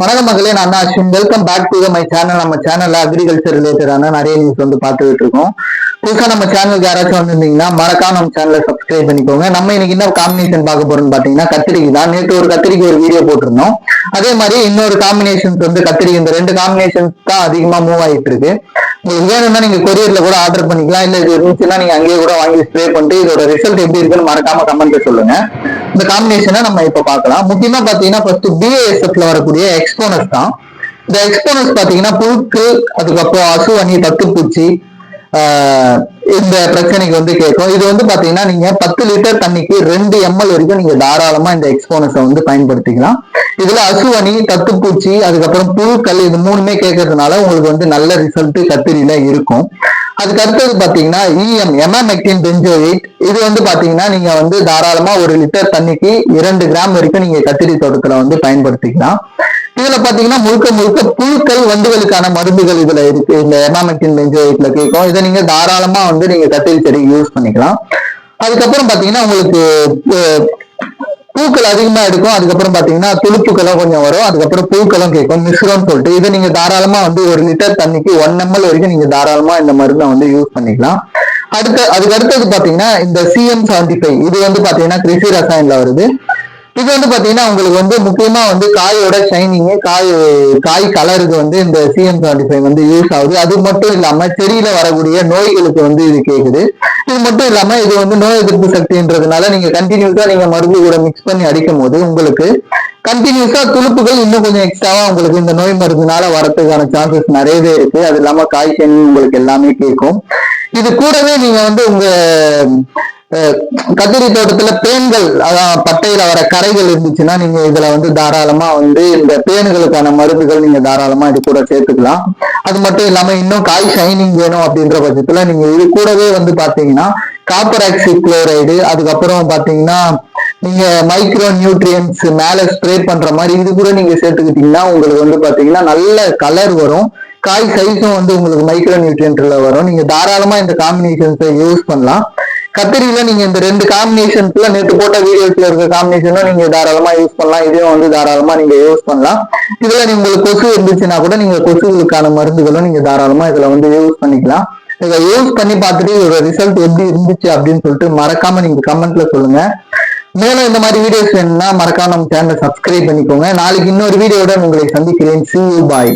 வணக்கம் மக்களே நான் தான் Ashwin. Welcome back to my channel நம்ம சேனல்ல அக்ரிகல்ச்சர் ரிலேட்டடான நிறைய நியூஸ் வந்து பார்த்துக்கிட்டு இருக்கோம். புதுசா நம்ம சேனலுக்கு யாராச்சும் வந்திருந்தீங்கன்னா மறக்காம நம்ம சேனலை சப்ஸ்கிரைப் பண்ணிக்கோங்க. நம்ம இன்னைக்கு என்ன காம்பினேஷன் பார்க்க போறோம்னு பாத்தீங்கன்னா கத்திரிக்கை தான். நேற்று ஒரு கத்திரிக்கை ஒரு வீடியோ போட்டிருந்தோம். அதே மாதிரி இன்னொரு காம்பினேஷன்ஸ் வந்து கத்திரிக்கை. இந்த ரெண்டு காம்பினேஷன்ஸ் தான் அதிகமா மூவ் ஆயிட்டு இருக்கு. உங்களுக்கு வேணும்னா நீங்க கொரியர்ல கூட ஆர்டர் பண்ணிக்கலாம். இல்ல இது இருந்துச்சுன்னா நீங்க அங்கேயே கூட வாங்கி ஸ்ப்ரே பண்ணிட்டு இதோட ரிசல்ட் எப்படி இருக்குன்னு மறக்காம கமெண்ட்ல சொல்லுங்க. இந்த காம்பினேஷனை நம்ம இப்ப பார்க்கலாம். முக்கியமா பாத்தீங்கன்னா ஃபர்ஸ்ட் பிஏஎஸ்எஃப்ல வரக்கூடிய எக்ஸ்போனஸ் தான். இந்த எக்ஸ்போனஸ் பாத்தீங்கன்னா புழுக்கு அதுக்கப்புறம் அசுவணி தத்துப்பூச்சி இந்த பிரச்சனைக்கு வந்து கேட்கும். இது வந்து பாத்தீங்கன்னா நீங்க பத்து லிட்டர் தண்ணிக்கு ரெண்டு எம்எல் வரைக்கும் நீங்க தாராளமா இந்த எக்ஸ்போனஸை வந்து பயன்படுத்திக்கலாம். இதுல அசுவணி தத்துப்பூச்சி அதுக்கப்புறம் புழுக்கள் இது மூணுமே கேட்கறதுனால உங்களுக்கு வந்து நல்ல ரிசல்ட் கத்திரியில இருக்கும். அதுக்கு அடுத்தது பாத்தீங்கன்னா இஎம் எமாமெக்டின் பெஞ்சோயிட் இது வந்து பாத்தீங்கன்னா நீங்க வந்து தாராளமா ஒரு லிட்டர் தண்ணிக்கு இரண்டு கிராம் வரைக்கும் நீங்க கத்திரி தோட்டத்துல வந்து பயன்படுத்திக்கலாம். இதுல பாத்தீங்கன்னா முழுக்க முழுக்க புழுக்கள் வண்டுகளுக்கான மருந்துகள் இதுல இருக்கு. இந்த எமாமெக்டின் பெஞ்சோயிட்ல கேட்கும். இதை நீங்க தாராளமா வந்து நீங்க கத்திரி செடிக்கு யூஸ் பண்ணிக்கலாம். அதுக்கப்புறம் பாத்தீங்கன்னா உங்களுக்கு பூக்கள் அதிகமா எடுக்கும். அதுக்கப்புறம் பாத்தீங்கன்னா துளுப்புக்களும் கொஞ்சம் வரும். அதுக்கப்புறம் பூக்களும் கேட்கும். மிஸ்ரோன்னு சொல்லிட்டு இதை நீங்க தாராளமா வந்து ஒரு லிட்டர் தண்ணிக்கு ஒன் எம்எல் வரைக்கும் நீங்க தாராளமா இந்த மருந்தை வந்து யூஸ் பண்ணிக்கலாம். அடுத்த அதுக்கு அடுத்தது பாத்தீங்கன்னா இந்த சிஎம் செவன்டி ஃபைவ் இது வந்து பாத்தீங்கன்னா கிருஷி ரசாயன்ல வருது. இது வந்து பாத்தீங்கன்னா உங்களுக்கு வந்து முக்கியமா வந்து காயோட ஷைனிங் காய் காய் கலருக்கு வந்து இந்த சிஎம் செவன்டி ஃபைவ் வந்து யூஸ் ஆகுது. அது மட்டும் இல்லாம செடியில வரக்கூடிய நோய்களுக்கு வந்து இது கேக்குது. இது மட்டும் இல்லாம இது வந்து நோய் எதிர்ப்பு சக்தின்றதுனால நீங்க கண்டினியூஸா நீங்க மருந்து கூட மிக்ஸ் பண்ணி அடிக்கும் போது உங்களுக்கு கண்டினியூஸா துளுப்புகள் இன்னும் கொஞ்சம் எக்ஸ்ட்ராவா உங்களுக்கு இந்த நோய் மருந்துனால வரதுக்கான சான்சஸ் நிறையவே இருக்கு. அது இல்லாம காய் உங்களுக்கு எல்லாமே கேட்கும். இது கூடவே நீங்க வந்து உங்க கத்திரி தோட்டத்துல பேன்கள் அதான் பட்டையில வர கரைகள் இருந்துச்சுன்னா நீங்க இதுல வந்து தாராளமா வந்து இந்த பேனுகளுக்கான மருந்துகள் நீங்க தாராளமா இது கூட சேர்த்துக்கலாம். அது மட்டும் இல்லாம இன்னும் காய் ஷைனிங் வேணும் அப்படின்ற பட்சத்துல நீங்க இது கூடவே வந்து பாத்தீங்கன்னா காப்பர் ஆக்சி குளோரைடு அதுக்கப்புறம் பாத்தீங்கன்னா நீங்க மைக்ரோ நியூட்ரியன்ஸ் மேல ஸ்ப்ரே பண்ற மாதிரி இது கூட நீங்க சேர்த்துக்கிட்டீங்கன்னா உங்களுக்கு வந்து பாத்தீங்கன்னா நல்ல கலர் வரும். காய் சைஸும் வந்து உங்களுக்கு மைக்ரோ நியூட்ரியன்ட்ல வரும். நீங்க தாராளமா இந்த காம்பினேஷன்ஸை யூஸ் பண்ணலாம். கத்திரியில நீங்க இந்த ரெண்டு காம்பினேஷன்ஸ்ல நேற்று போட்ட வீடியோஸ்ல இருக்க காம்பினேஷனும் நீங்க தாராளமா யூஸ் பண்ணலாம். இதையும் வந்து தாராளமா நீங்க யூஸ் பண்ணலாம். இதுல நீங்க உங்களுக்கு கொசு இருந்துச்சுன்னா கூட நீங்க கொசுகளுக்கான மருந்துகளும் நீங்க தாராளமா இதுல வந்து யூஸ் பண்ணிக்கலாம். இதை யூஸ் பண்ணி பார்த்துட்டு இதோட ரிசல்ட் எப்படி இருந்துச்சு அப்படின்னு சொல்லிட்டு மறக்காம நீங்க கமெண்ட்ல சொல்லுங்க. மேலும் இந்த மாதிரி வீடியோஸ் வேணும்னா மறக்காம நம்ம சேனலை சப்ஸ்கிரைப் பண்ணிக்கோங்க. நாளைக்கு இன்னொரு வீடியோட உங்களை சந்திக்கிறேன். C you bye